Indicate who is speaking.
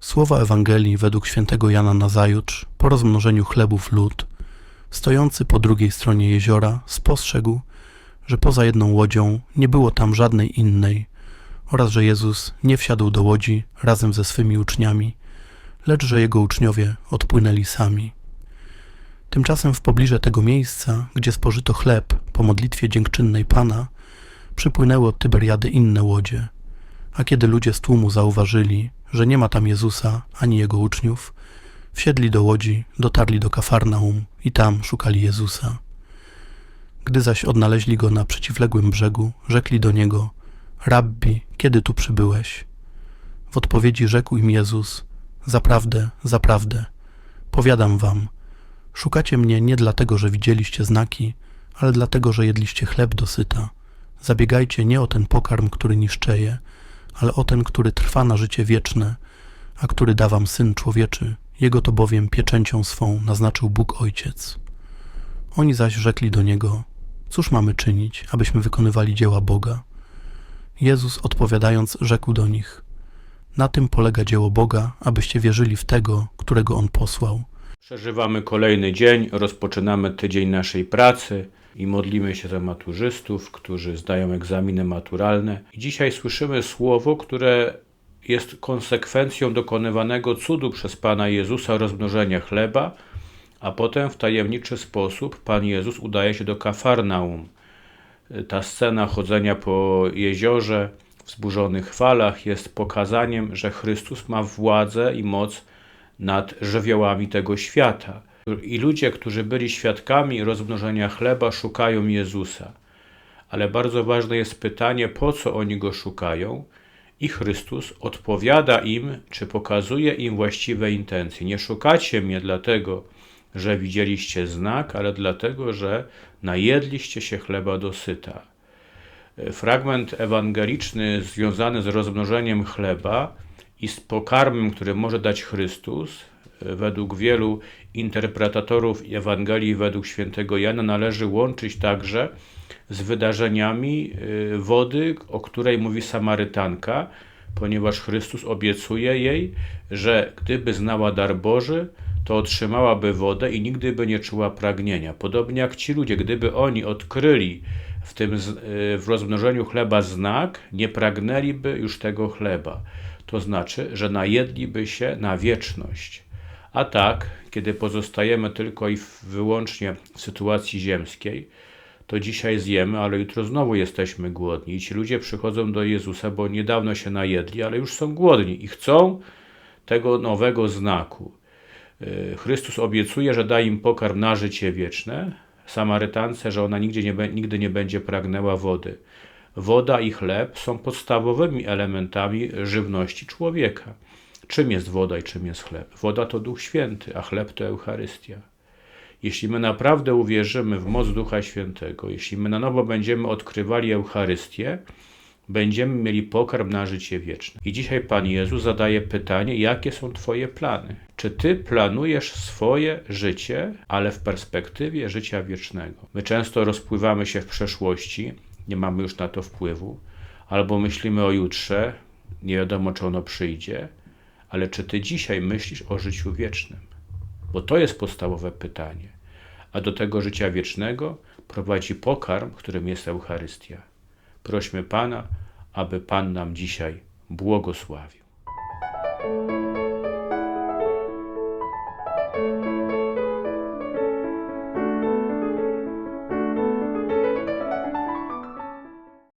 Speaker 1: Słowa Ewangelii według świętego Jana Nazajutrz po rozmnożeniu chlebów lud, stojący po drugiej stronie jeziora, spostrzegł, że poza jedną łodzią nie było tam żadnej innej oraz że Jezus nie wsiadł do łodzi razem ze swymi uczniami, lecz że jego uczniowie odpłynęli sami. Tymczasem w pobliże tego miejsca, gdzie spożyto chleb po modlitwie dziękczynnej Pana, przypłynęły od Tyberiady inne łodzie. A kiedy ludzie z tłumu zauważyli, że nie ma tam Jezusa ani jego uczniów, wsiedli do łodzi, dotarli do Kafarnaum i tam szukali Jezusa. Gdy zaś odnaleźli go na przeciwległym brzegu, rzekli do niego: Rabbi, kiedy tu przybyłeś? W odpowiedzi rzekł im Jezus: Zaprawdę, zaprawdę, powiadam wam, szukacie mnie nie dlatego, że widzieliście znaki, ale dlatego, że jedliście chleb dosyta. Zabiegajcie nie o ten pokarm, który niszczeje, ale o ten, który trwa na życie wieczne, a który da wam Syn Człowieczy, jego to bowiem pieczęcią swą naznaczył Bóg Ojciec. Oni zaś rzekli do Niego, cóż mamy czynić, abyśmy wykonywali dzieła Boga? Jezus odpowiadając rzekł do nich, na tym polega dzieło Boga, abyście wierzyli w Tego, którego On posłał.
Speaker 2: Przeżywamy kolejny dzień, rozpoczynamy tydzień naszej pracy i modlimy się za maturzystów, którzy zdają egzaminy maturalne. I dzisiaj słyszymy słowo, które jest konsekwencją dokonywanego cudu przez Pana Jezusa rozmnożenia chleba, a potem w tajemniczy sposób Pan Jezus udaje się do Kafarnaum. Ta scena chodzenia po jeziorze, wzburzonych falach jest pokazaniem, że Chrystus ma władzę i moc nad żywiołami tego świata. I ludzie, którzy byli świadkami rozmnożenia chleba, szukają Jezusa. Ale bardzo ważne jest pytanie, po co oni go szukają? I Chrystus odpowiada im, czy pokazuje im właściwe intencje. Nie szukacie mnie dlatego, że widzieliście znak, ale dlatego, że najedliście się chleba dosyta. Fragment ewangeliczny związany z rozmnożeniem chleba i z pokarmem, który może dać Chrystus, według wielu interpretatorów Ewangelii według świętego Jana należy łączyć także z wydarzeniami y, wody, o której mówi Samarytanka, ponieważ Chrystus obiecuje jej, że gdyby znała dar Boży, to otrzymałaby wodę i nigdy by nie czuła pragnienia. Podobnie jak ci ludzie, gdyby oni odkryli w tym y, w rozmnożeniu chleba znak, nie pragnęliby już tego chleba. To znaczy, że najedliby się na wieczność. A tak, kiedy pozostajemy tylko i wyłącznie w sytuacji ziemskiej, to dzisiaj zjemy, ale jutro znowu jesteśmy głodni. I ci ludzie przychodzą do Jezusa, bo niedawno się najedli, ale już są głodni i chcą tego nowego znaku. Y, Chrystus obiecuje, że da im pokarm na życie wieczne, Samarytance, że ona nigdzie nie, nigdy nie będzie pragnęła wody. Woda i chleb są podstawowymi elementami żywności człowieka. Czym jest woda i czym jest chleb? Woda to Duch Święty, a chleb to Eucharystia. Jeśli my naprawdę uwierzymy w moc Ducha Świętego, jeśli my na nowo będziemy odkrywali Eucharystię, będziemy mieli pokarm na życie wieczne. I dzisiaj Pan Jezus zadaje pytanie, jakie są Twoje plany? Czy Ty planujesz swoje życie, ale w perspektywie życia wiecznego? My często rozpływamy się w przeszłości, nie mamy już na to wpływu, albo myślimy o jutrze, nie wiadomo czy ono przyjdzie, ale czy Ty dzisiaj myślisz o życiu wiecznym? Bo to jest podstawowe pytanie. A do tego życia wiecznego prowadzi pokarm, którym jest Eucharystia. Prośmy Pana, aby Pan nam dzisiaj błogosławił.